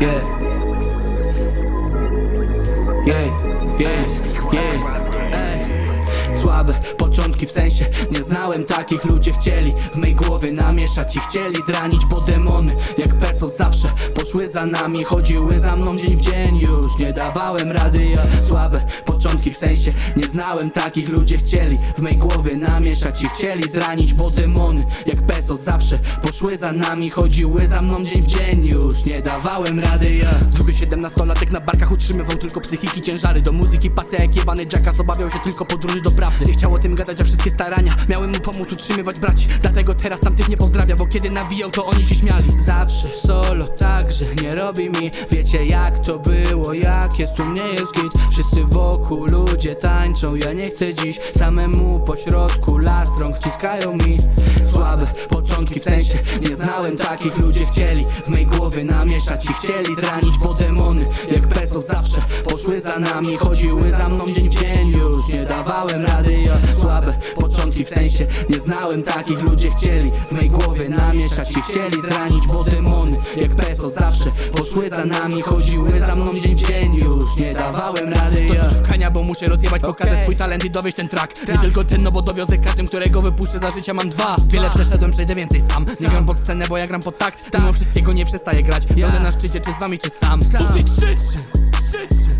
Yeah. Yeah, yeah, yeah. Ej. Słabe początki w sensie Nie znałem takich ludzie chcieli W mej głowie namieszać i chcieli zranić Bo demony jak pesos zawsze Poszły za nami, chodziły za mną dzień w dzień Już nie dawałem rady ja Słabe początki w sensie Nie znałem takich ludzie chcieli W mej głowie namieszać i chcieli zranić Bo demony jak pesos zawsze Poszły za nami, chodziły za mną dzień w dzień Już nie dawałem rady ja. Zwykły siedemnastolatek na barkach utrzymywał tylko psychiki ciężary Do muzyki pasja jak jebany jackass Obawiał się tylko podróży do prawdy. Nie chciał o tym gadać, a wszystkie starania Miałem mu pomóc utrzymywać braci. Dlatego teraz tamtych nie pozdrawia Bo kiedy nawijał to oni się śmiali. Zawsze solo, także nie robi mi. Wiecie jak to było, jak jest tu mnie jest git. Wszyscy wokół ludzie tańczą Ja nie chcę dziś. Samemu po środku Las rąk wciskają mi. Słabe początki w sensie Nie znałem takich ludzie chcieli W mej głowie namieszać i chcieli zranić Bo demony jak pesos zawsze Poszły za nami, chodziły za mną dzień w dzień Już nie dawałem rady. Ja Słabe początki w sensie Nie znałem takich ludzie chcieli W mej głowie namieszać i chcieli zranić Bo demony jak pesos zawsze Poszły za nami, chodziły za mną dzień w dzień Już nie dawałem rady ja bo muszę rozjebać, pokazać Okej. swój talent i dowieść ten track. Nie tylko ten, no bo dowiozę każdym, którego wypuszczę za życia mam dwa. Wiele przeszedłem, przejdę więcej sam. Nie gram pod scenę, bo ja gram pod takt. Mimo wszystkiego nie przestaję grać. Będę na szczycie, czy z wami, czy sam. Sam. Pussy krzyczy